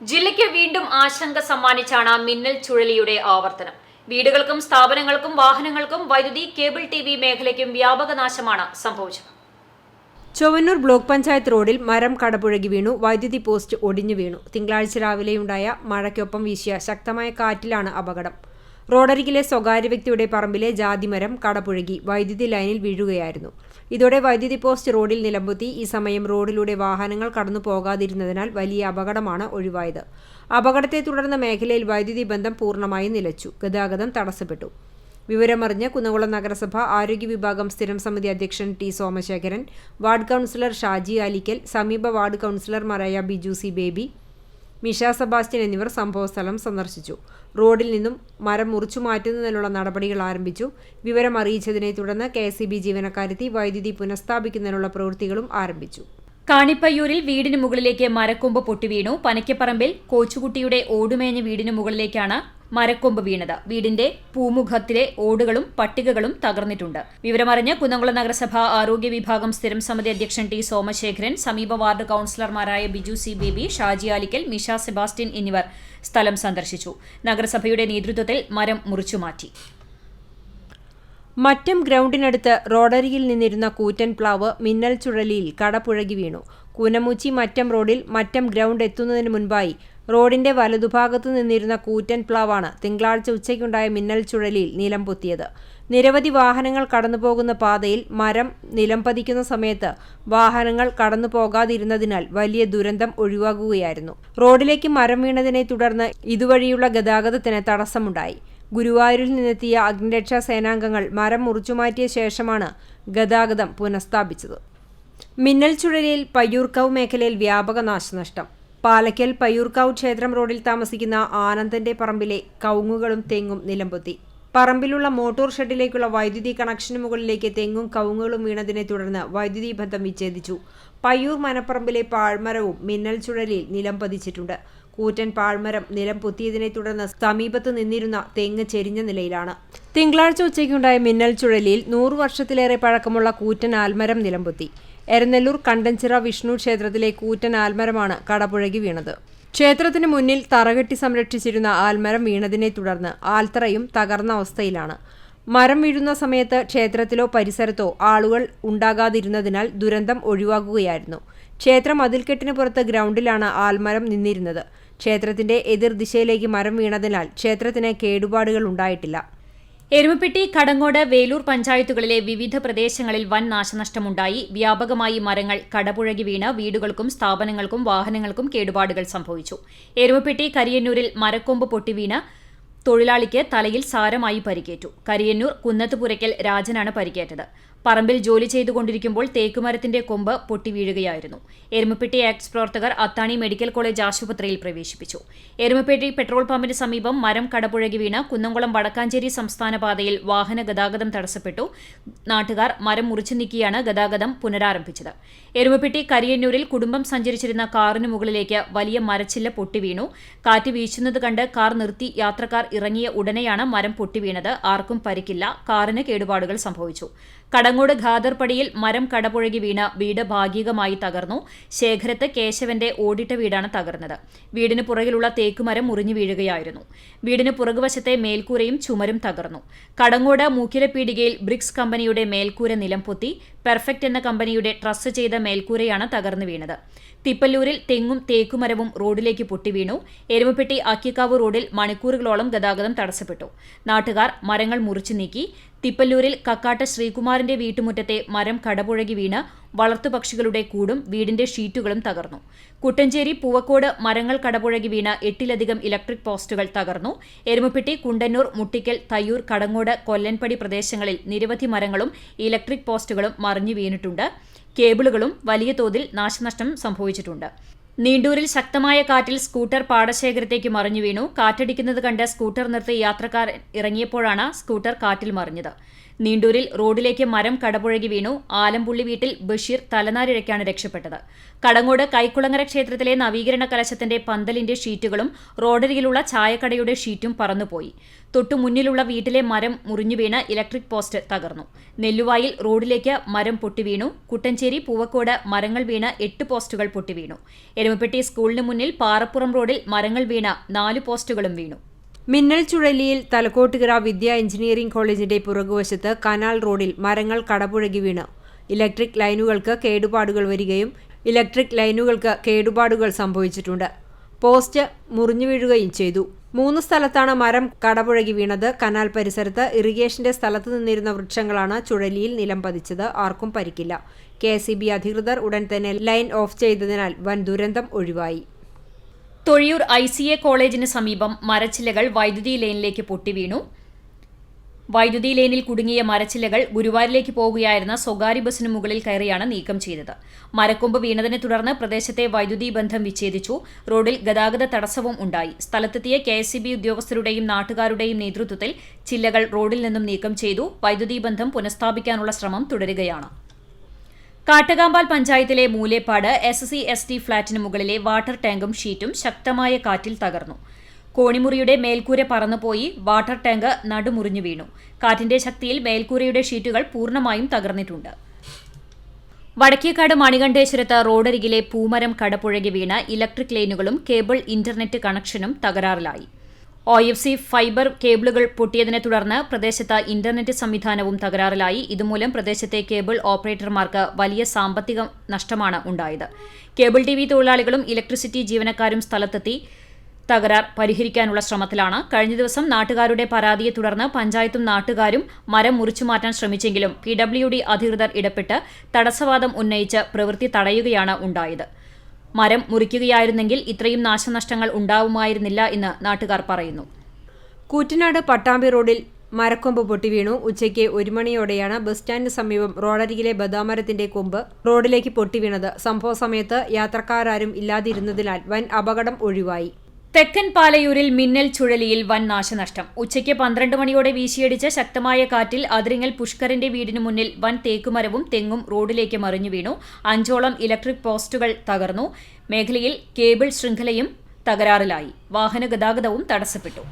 ജില്ലയ്ക്ക് വീണ്ടും ആശങ്ക സമ്മാനിച്ചാണ് മിന്നൽ ചുഴലിയുടെ ആവർത്തനം. വീടുകൾക്കും സ്ഥാപനങ്ങൾക്കും വാഹനങ്ങൾക്കും വൈദ്യുതി കേബിൾ ടി വി മേഖലയ്ക്കും വ്യാപക നാശമാണ് സംഭവിച്ചത്. ചൊവ്വന്നൂർ ബ്ലോക്ക് പഞ്ചായത്ത് റോഡിൽ മരം കടപുഴകി വീണു വൈദ്യുതി പോസ്റ്റ് ഒടിഞ്ഞു വീണു. തിങ്കളാഴ്ച രാവിലെയുണ്ടായ മഴയ്ക്കൊപ്പം വീശിയ ശക്തമായ കാറ്റിലാണ് അപകടം. റോഡരികിലെ സ്വകാര്യ വ്യക്തിയുടെ പറമ്പിലെ ജാതിമരം കടപുഴകി വൈദ്യുതി ലൈനിൽ വീഴുകയായിരുന്നു. ഇതോടെ വൈദ്യുതി പോസ്റ്റ് റോഡിൽ നിലമ്പുത്തി ഈ സമയം റോഡിലൂടെ വാഹനങ്ങൾ കടന്നു പോകാതിരുന്നതിനാൽ വലിയ അപകടമാണ് ഒഴിവായത്. അപകടത്തെ തുടർന്ന് മേഖലയിൽ വൈദ്യുതി ബന്ധം പൂർണമായും നിലച്ചു. ഗതാഗതം തടസ്സപ്പെട്ടു. വിവരമറിഞ്ഞ് കുന്നംകുളം നഗരസഭ ആരോഗ്യ വിഭാഗം സ്ഥിരം സമിതി അധ്യക്ഷൻ T Somasekharan ward councillor Shaji Alikkal സമീപ വാർഡ് കൗൺസിലർമാരായ ബിജു സി ബേബി മിഷ സെബാസ്റ്റ്യൻ എന്നിവർ സംഭവസ്ഥലം സന്ദർശിച്ചു. റോഡിൽ നിന്നും മരം മുറിച്ചു മാറ്റുന്നതിനുള്ള നടപടികൾ ആരംഭിച്ചു. വിവരം അറിയിച്ചതിനെ തുടർന്ന് കെ എസ് ജീവനക്കാരെത്തി വൈദ്യുതി പുനഃസ്ഥാപിക്കുന്നതിനുള്ള പ്രവൃത്തികളും ആരംഭിച്ചു. കാണിപ്പയ്യൂരിൽ വീടിന് മുകളിലേക്ക് മരക്കൊമ്പ് പൊട്ടിവീണു. പനയ്ക്കപ്പറമ്പിൽ കോച്ചുകുട്ടിയുടെ ഓടുമേഞ്ഞ വീടിന് മുകളിലേക്കാണ് മരക്കൊമ്പ് വീണത്. വീടിന്റെ പൂമുഖത്തിലെ ഓടുകളും പട്ടികകളും തകർന്നിട്ടുണ്ട്. വിവരമറിഞ്ഞ് കുന്നംകുളം നഗരസഭ ആരോഗ്യ വിഭാഗം സ്ഥിരം സമിതി അധ്യക്ഷൻ ടി സോമശേഖരൻ സമീപ വാർഡ് കൌൺസിലർമാരായ ബിജു സി ബേബി ഷാജി ആലിക്കൽ മിഷ സെബാസ്റ്റ്യൻ എന്നിവർ സ്ഥലം സന്ദർശിച്ചു. നഗരസഭയുടെ നേതൃത്വത്തിൽ മരം മുറിച്ചുമാറ്റി മറ്റം. ഗ്രൗണ്ടിനടുത്ത് റോഡരിയിൽ നിന്നിരുന്ന കൂറ്റൻ പ്ലാവ് മിന്നൽ ചുഴലിയിൽ കടപുഴകി വീണു. കൂനമൂച്ചി മറ്റം റോഡിൽ മറ്റം ഗ്രൗണ്ട് എത്തുന്നതിന് മുൻപായി റോഡിന്റെ വലതുഭാഗത്തു നിന്നിരുന്ന കൂറ്റൻ പ്ലാവാണ് തിങ്കളാഴ്ച ഉച്ചയ്ക്കുണ്ടായ മിന്നൽ ചുഴലിയിൽ നിലം പൊത്തിയത്. നിരവധി വാഹനങ്ങൾ കടന്നുപോകുന്ന പാതയിൽ മരം നിലം പതിക്കുന്ന സമയത്ത് വാഹനങ്ങൾ കടന്നു പോകാതിരുന്നതിനാൽ വലിയ ദുരന്തം ഒഴിവാകുകയായിരുന്നു. റോഡിലേക്ക് മരം വീണതിനെ തുടർന്ന് ഇതുവഴിയുള്ള ഗതാഗതത്തിന് തടസ്സമുണ്ടായി. ഗുരുവായൂരിൽ നിന്നെത്തിയ അഗ്നിരക്ഷാ സേനാംഗങ്ങൾ മരം മുറിച്ചുമാറ്റിയ ശേഷമാണ് ഗതാഗതം പുനഃസ്ഥാപിച്ചത്. മിന്നൽ ചുഴലിയിൽ പയ്യൂർക്കാവ് മേഖലയിൽ വ്യാപക നാശനഷ്ടം. പാലക്കൽ പയ്യൂർക്കാവ് ക്ഷേത്രം റോഡിൽ താമസിക്കുന്ന ആനന്ദന്റെ പറമ്പിലെ കവുങ്ങുകളും തെങ്ങും നിലംപൊത്തി. പറമ്പിലുള്ള മോട്ടോർ ഷെഡിലേക്കുള്ള വൈദ്യുതി കണക്ഷന് മുകളിലേക്ക് തെങ്ങും കവുങ്ങുകളും വീണതിനെ തുടർന്ന് വൈദ്യുതി ബന്ധം വിച്ഛേദിച്ചു. പയ്യൂർ മനപ്പറമ്പിലെ പാഴ്മരവും മിന്നൽ ചുഴലിയിൽ നിലം പതിച്ചിട്ടുണ്ട് കൂറ്റൻ പാഴ്മരം നിലം പൊത്തിയതിനെ തുടർന്ന് സമീപത്ത് നിന്നിരുന്ന തെങ്ങ് ചെരിഞ്ഞ നിലയിലാണ്. തിങ്കളാഴ്ച ഉച്ചയ്ക്കുണ്ടായ മിന്നൽ ചുഴലിയിൽ നൂറു വർഷത്തിലേറെ പഴക്കമുള്ള കൂറ്റൻ ആൽമരം നിലംപൊത്തി. എരനെല്ലൂർ കണ്ടഞ്ചിറ വിഷ്ണു ക്ഷേത്രത്തിലെ കൂറ്റൻ ആൽമരമാണ് കടപുഴകി വീണത്. ക്ഷേത്രത്തിന് മുന്നിൽ തറകെട്ടി സംരക്ഷിച്ചിരുന്ന ആൽമരം വീണതിനെ തുടർന്ന് ആൽത്തറയും തകർന്ന അവസ്ഥയിലാണ്. മരം വീഴുന്ന സമയത്ത് ക്ഷേത്രത്തിലോ പരിസരത്തോ ആളുകൾ ഉണ്ടാകാതിരുന്നതിനാൽ ദുരന്തം ഒഴിവാക്കുകയായിരുന്നു ക്ഷേത്രം മതിൽക്കെട്ടിന് പുറത്ത് ഗ്രൗണ്ടിലാണ് ആൽമരം നിന്നിരുന്നത്. ക്ഷേത്രത്തിന്റെ എതിർദിശയിലേക്ക് മരം വീണതിനാൽ ക്ഷേത്രത്തിന് കേടുപാടുകൾ ഉണ്ടായിട്ടില്ല. എരുമപ്പെട്ടി കടങ്ങോട് വേലൂർ പഞ്ചായത്തുകളിലെ വിവിധ പ്രദേശങ്ങളിൽ വൻ നാശനഷ്ടമുണ്ടായി. വ്യാപകമായി മരങ്ങൾ കടപുഴകി വീണ് വീടുകൾക്കും സ്ഥാപനങ്ങൾക്കും വാഹനങ്ങൾക്കും കേടുപാടുകൾ സംഭവിച്ചു. എരുമപ്പെട്ടി കരിയന്നൂരിൽ മരക്കൊമ്പ് പൊട്ടിവീണ് തൊഴിലാളിക്ക് തലയിൽ സാരമായി പരിക്കേറ്റു. കരിയന്നൂർ കുന്നത്തുപുരയ്ക്കൽ രാജനാണ് പരിക്കേറ്റത്. പറമ്പിൽ ജോലി ചെയ്തുകൊണ്ടിരിക്കുമ്പോൾ തേക്കുമരത്തിന്റെ കൊമ്പ് പൊട്ടി വീഴുകയായിരുന്നു. എരുമപ്പെട്ടി ആക്ട്സ് പ്രവർത്തകർ അത്താണി മെഡിക്കൽ കോളേജ് ആശുപത്രിയിൽ പ്രവേശിപ്പിച്ചു. എരുമപ്പെട്ടി പെട്രോൾ പമ്പിന് സമീപം മരം കടപുഴകി വീണ് കുന്നംകുളം വടക്കാഞ്ചേരി സംസ്ഥാന പാതയിൽ വാഹന ഗതാഗതം തടസ്സപ്പെട്ടു. നാട്ടുകാർ മരം മുറിച്ചു നീക്കിയാണ് ഗതാഗതം പുനരാരംഭിച്ചത്. എരുമപ്പെട്ടി കരിയന്നൂരിൽ കുടുംബം സഞ്ചരിച്ചിരുന്ന കാറിന് മുകളിലേക്ക് വലിയ മരച്ചില്ല പൊട്ടിവീണു കാറ്റ് വീശുന്നത് കണ്ട് കാർ നിർത്തി യാത്രക്കാർ ഇറങ്ങിയ ഉടനെയാണ് മരം പൊട്ടിവീണത് ആർക്കും പരിക്കില്ല. കാറിന് കേടുപാടുകൾ സംഭവിച്ചു. കടങ്ങോട് ഖാദർപടിയിൽ മരം കടപുഴകി വീണ വീട് ഭാഗികമായി തകർന്നു. ശേഖരത്ത് കേശവന്റെ ഓടിട്ട വീടാണ് തകർന്നത്. വീടിന് പുറകിലുള്ള തേക്കുമരം മുറിഞ്ഞു വീഴുകയായിരുന്നു. വീടിന് പുറകുവശത്തെ മേൽക്കൂരയും ചുമരും തകർന്നു. കടങ്ങോട് മൂക്കിലപ്പീടികയിൽ ബ്രിക്സ് കമ്പനിയുടെ മേൽക്കൂര നിലം പൊത്തി പെർഫെക്റ്റ് എന്ന കമ്പനിയുടെ ട്രസ് ചെയ്ത മേൽക്കൂരയാണ് തകർന്നു വീണത്. തിപ്പല്ലൂരിൽ തെങ്ങും തേക്കുമരവും റോഡിലേക്ക് പൊട്ടിവീണു എരുമപ്പെട്ടി അക്കിക്കാവ് റോഡിൽ മണിക്കൂറുകളോളം ഗതാഗതം തടസ്സപ്പെട്ടു. നാട്ടുകാർ മരങ്ങൾ മുറിച്ചു നീക്കി. തിപ്പല്ലൂരിൽ കക്കാട്ട ശ്രീകുമാറിന്റെ വീട്ടുമുറ്റത്തെ മരം കടപുഴകി വീണ് വളർത്തുപക്ഷികളുടെ കൂടും വീടിന്റെ ഷീറ്റുകളും തകർന്നു. കുട്ടഞ്ചേരി പൂവക്കോട് മരങ്ങൾ കടപുഴകി വീണ് എട്ടിലധികം ഇലക്ട്രിക് പോസ്റ്റുകൾ തകർന്നു. എരുമപ്പെട്ടി കുണ്ടന്നൂർ മുട്ടിക്കൽ തയ്യൂർ കടങ്ങോട് കൊല്ലൻപടി പ്രദേശങ്ങളിൽ നിരവധി മരങ്ങളും ഇലക്ട്രിക് പോസ്റ്റുകളും മറിഞ്ഞു വീണിട്ടുണ്ട്. കേബിളുകളും വലിയ തോതിൽ നാശനഷ്ടം സംഭവിച്ചിട്ടുണ്ട്. നീണ്ടൂരിൽ ശക്തമായ കാറ്റിൽ സ്കൂട്ടർ പാടശേഖരത്തേക്ക് മറിഞ്ഞു വീണു. കാറ്റടിക്കുന്നത് കണ്ട് സ്കൂട്ടർ നിർത്തി യാത്രക്കാർ ഇറങ്ങിയപ്പോഴാണ് സ്കൂട്ടർ കാറ്റിൽ മറിഞ്ഞത്. നീണ്ടൂരിൽ റോഡിലേക്ക് മരം കടപുഴകി വീണു. ആലമ്പുള്ളി വീട്ടിൽ ബഷീർ തലനാരിഴയ്ക്കാണ് രക്ഷപ്പെട്ടത്. കടങ്ങോട് കൈക്കുളങ്ങര ക്ഷേത്രത്തിലെ നവീകരണ കലശത്തിന്റെ പന്തലിന്റെ ഷീറ്റുകളും റോഡരികിലുള്ള ചായക്കടയുടെ ഷീറ്റും പറന്നുപോയി. തൊട്ടുമുന്നിലുള്ള വീട്ടിലെ മരം മുറിഞ്ഞുവീണ് ഇലക്ട്രിക് പോസ്റ്റ് തകർന്നു. നെല്ലുവായിൽ റോഡിലേക്ക് മരം പൊട്ടിവീണു കുട്ടഞ്ചേരി പൂവക്കോട് മരങ്ങൾ വീണ് എട്ട് പോസ്റ്റുകൾ പൊട്ടിവീണു എരുമപ്പെട്ടി സ്കൂളിന് മുന്നിൽ പാറപ്പുറം റോഡിൽ മരങ്ങൾ വീണ നാലു പോസ്റ്റുകളും വീണു. മിന്നൽ ചുഴലിയിൽ തലക്കോട്ടുകര വിദ്യ എഞ്ചിനീയറിംഗ് കോളേജിന്റെ പുറകുവശത്ത് കനാൽ റോഡിൽ മരങ്ങൾ കടപുഴകി വീണു. ഇലക്ട്രിക് ലൈനുകൾക്ക് കേടുപാടുകൾ വരികയും ഇലക്ട്രിക് ലൈനുകൾക്ക് കേടുപാടുകൾ സംഭവിച്ചിട്ടുണ്ട്. പോസ്റ്റ് മുറിഞ്ഞു വീഴുകയും ചെയ്തു. മൂന്ന് സ്ഥലത്താണ് മരം കടപുഴകി വീണത്. കനാൽ പരിസരത്ത് ഇറിഗേഷന്റെ സ്ഥലത്ത് നിന്നിരുന്ന വൃക്ഷങ്ങളാണ് ചുഴലിയിൽ നിലം പതിച്ചത്. ആർക്കും പരിക്കില്ല. കെ അധികൃതർ ഉടൻ തന്നെ ലൈൻ ഓഫ് ചെയ്തതിനാൽ വൻ ദുരന്തം ഒഴിവായി. തൊഴിയൂർ ഐ സി എ കോളേജിന് സമീപം മരച്ചിലകൾ വൈദ്യുതി ലൈനിലേക്ക് പൊട്ടിവീണു വൈദ്യുതി ലൈനിൽ കുടുങ്ങിയ മരച്ചിലകൾ ഗുരുവായൂരിലേക്ക് പോകുകയായിരുന്ന സ്വകാര്യ ബസിന് മുകളിൽ കയറിയാണ് നീക്കം ചെയ്തത്. മരക്കൊമ്പ് വീണതിനെ തുടർന്ന് പ്രദേശത്തെ വൈദ്യുതി ബന്ധം വിച്ഛേദിച്ചു. റോഡിൽ ഗതാഗത തടസ്സവും ഉണ്ടായി. സ്ഥലത്തെത്തിയ കെ ഉദ്യോഗസ്ഥരുടെയും നാട്ടുകാരുടെയും നേതൃത്വത്തിൽ ചില്ലകൾ റോഡിൽ നിന്നും നീക്കം ചെയ്തു. വൈദ്യുതി ബന്ധം പുനഃസ്ഥാപിക്കാനുള്ള ശ്രമം തുടരുകയാണ്. കാട്ടകാമ്പാൽ പഞ്ചായത്തിലെ Moolepad S C S T ഫ്ളാറ്റിന് മുകളിലെ വാട്ടർ ടാങ്കും ഷീറ്റും ശക്തമായ കാറ്റിൽ തകർന്നു. കോണിമുറിയുടെ മേൽക്കൂര പറന്നുപോയി വാട്ടർ ടാങ്ക് നടുമുറിഞ്ഞു വീണു. കാറ്റിന്റെ ശക്തിയിൽ മേൽക്കൂരയുടെ ഷീറ്റുകൾ പൂർണമായും തകർന്നിട്ടുണ്ട്. വടക്കേക്കാട് മണികണ്ഠേശ്വരത്ത് റോഡരികിലെ പൂമരം കടപുഴകി വീണ് ഇലക്ട്രിക് ലൈനുകളും കേബിൾ ഇന്റർനെറ്റ് കണക്ഷനും തകരാറിലായി. ഒ എഫ് സി ഫൈബർ കേബിളുകൾ പൊട്ടിയതിനെ തുടർന്ന് പ്രദേശത്ത് ഇന്റർനെറ്റ് സംവിധാനവും തകരാറിലായി. ഇതുമൂലം പ്രദേശത്തെ കേബിൾ ഓപ്പറേറ്റർമാർക്ക് വലിയ സാമ്പത്തിക നഷ്ടമാണ് ഉണ്ടായത്. കേബിൾ ടി വി തൊഴിലാളികളും ഇലക്ട്രിസിറ്റി ജീവനക്കാരും സ്ഥലത്തെത്തി തകരാർ പരിഹരിക്കാനുള്ള ശ്രമത്തിലാണ്. കഴിഞ്ഞ ദിവസം നാട്ടുകാരുടെ പരാതിയെ തുടർന്ന് പഞ്ചായത്തും നാട്ടുകാരും മരം മുറിച്ചു മാറ്റാൻ ശ്രമിച്ചെങ്കിലും പി ഡബ്ല്യു ഡി അധികൃതർ ഇടപെട്ട് തടസ്സവാദം ഉന്നയിച്ച് പ്രവൃത്തി തടയുകയാണ് ഉണ്ടായത്. മരം മുറിക്കുകയായിരുന്നെങ്കിൽ ഇത്രയും നാശനഷ്ടങ്ങൾ ഉണ്ടാവുമായിരുന്നില്ല എന്ന് നാട്ടുകാർ പറയുന്നു. കൂറ്റനാട് പട്ടാമ്പി റോഡിൽ മരക്കൊമ്പ് പൊട്ടിവീണു ഉച്ചയ്ക്ക് ഒരു മണിയോടെയാണ് ബസ് സ്റ്റാൻഡിന് സമീപം റോഡരികിലെ ബദാമരത്തിന്റെ കൊമ്പ് റോഡിലേക്ക് പൊട്ടിവീണത് സംഭവ സമയത്ത് യാത്രക്കാരും ഇല്ലാതിരുന്നതിനാൽ വൻ അപകടം ഒഴിവായി. തെക്കൻ പാലയൂരിൽ മിന്നൽ ചുഴലിയിൽ വൻ നാശനഷ്ടം. ഉച്ചയ്ക്ക് പന്ത്രണ്ട് മണിയോടെ വീശിയടിച്ച ശക്തമായ കാറ്റിൽ അതിരിങ്ങൽ പുഷ്കറിന്റെ വീടിനു മുന്നിൽ വൻ തേക്കുമരവും തെങ്ങും റോഡിലേക്ക് മറിഞ്ഞു വീണു. അഞ്ചോളം ഇലക്ട്രിക് പോസ്റ്റുകൾ തകർന്നു. മേഖലയിൽ കേബിൾ ശൃംഖലയും തകരാറിലായി. വാഹന ഗതാഗതവും തടസ്സപ്പെട്ടു.